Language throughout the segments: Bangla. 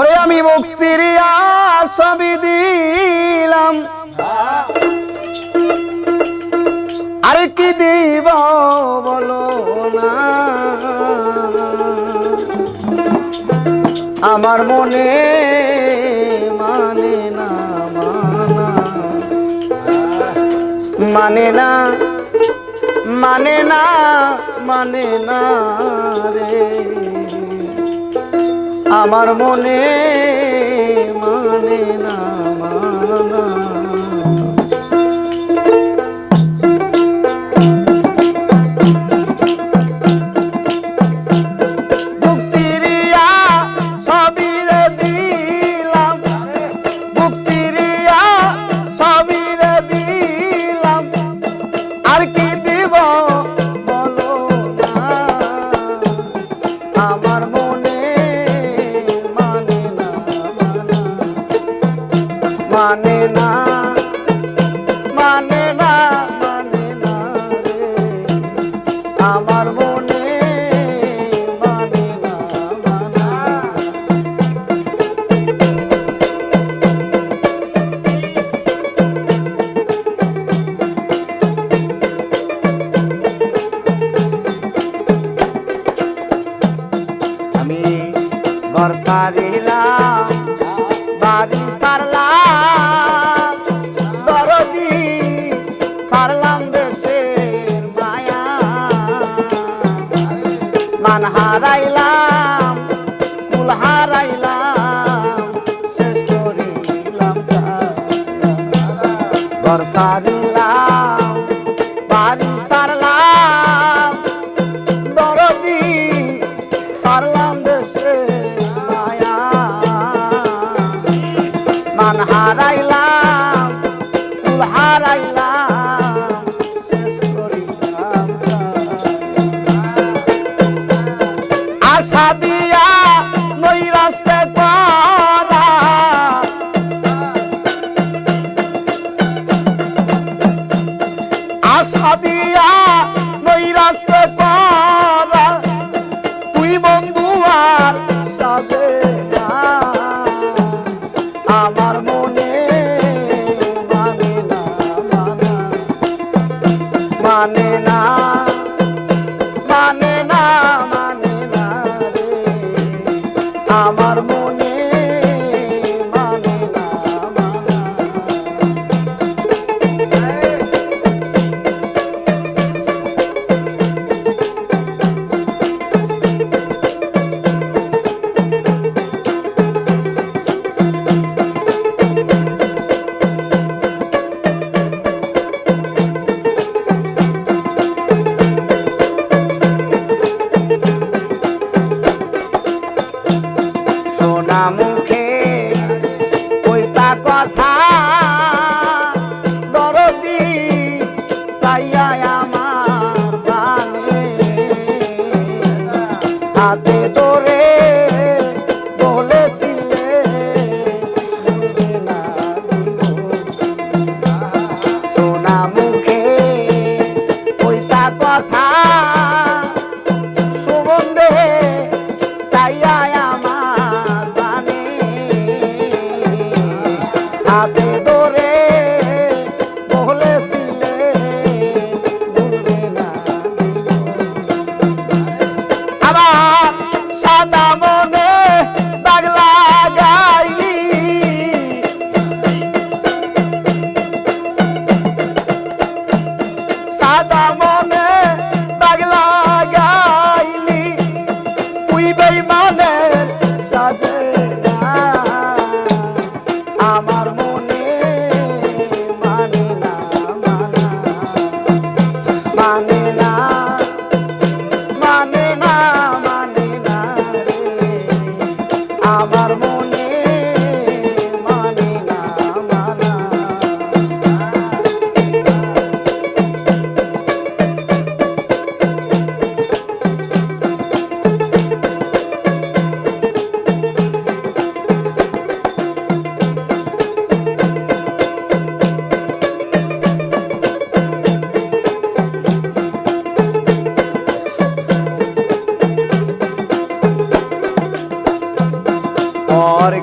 ওরে আমি মুখ সিরিয়া সবই দিলাম। আর কি দিব বলো না। আমার মনে মানে না, মানা। মানে না মানে না মানে না রে। আমার মনে মানে না। মানে না মানে না মানে না রে। আমার মনে মানে না মানে আমি ঘর সারিলাম বাড়ি সারলাম দরদি সারলাম দেশের মায়া। মান হারাইলাম কুল হারাইলাম শেষ করিলাম ঘর সারিলাম আমার মনে মানে না মানে না মানে না মানে না রে। আমার মানে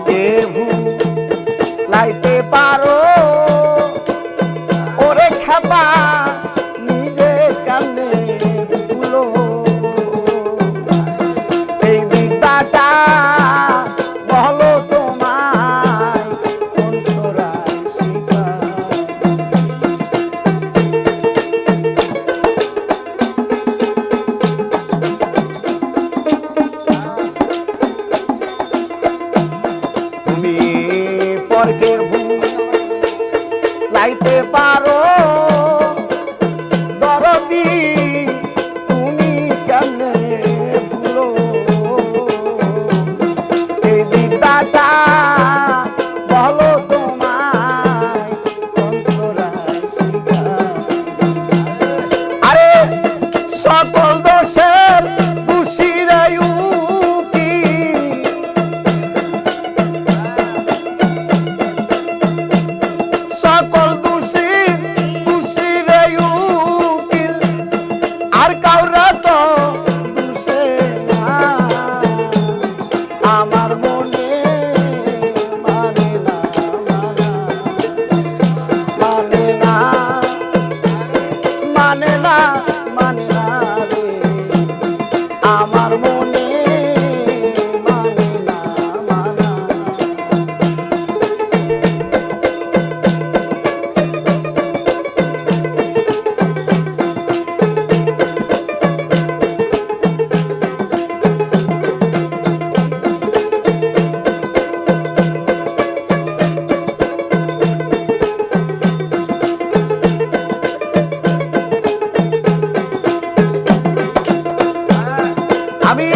কে porque আমার আমি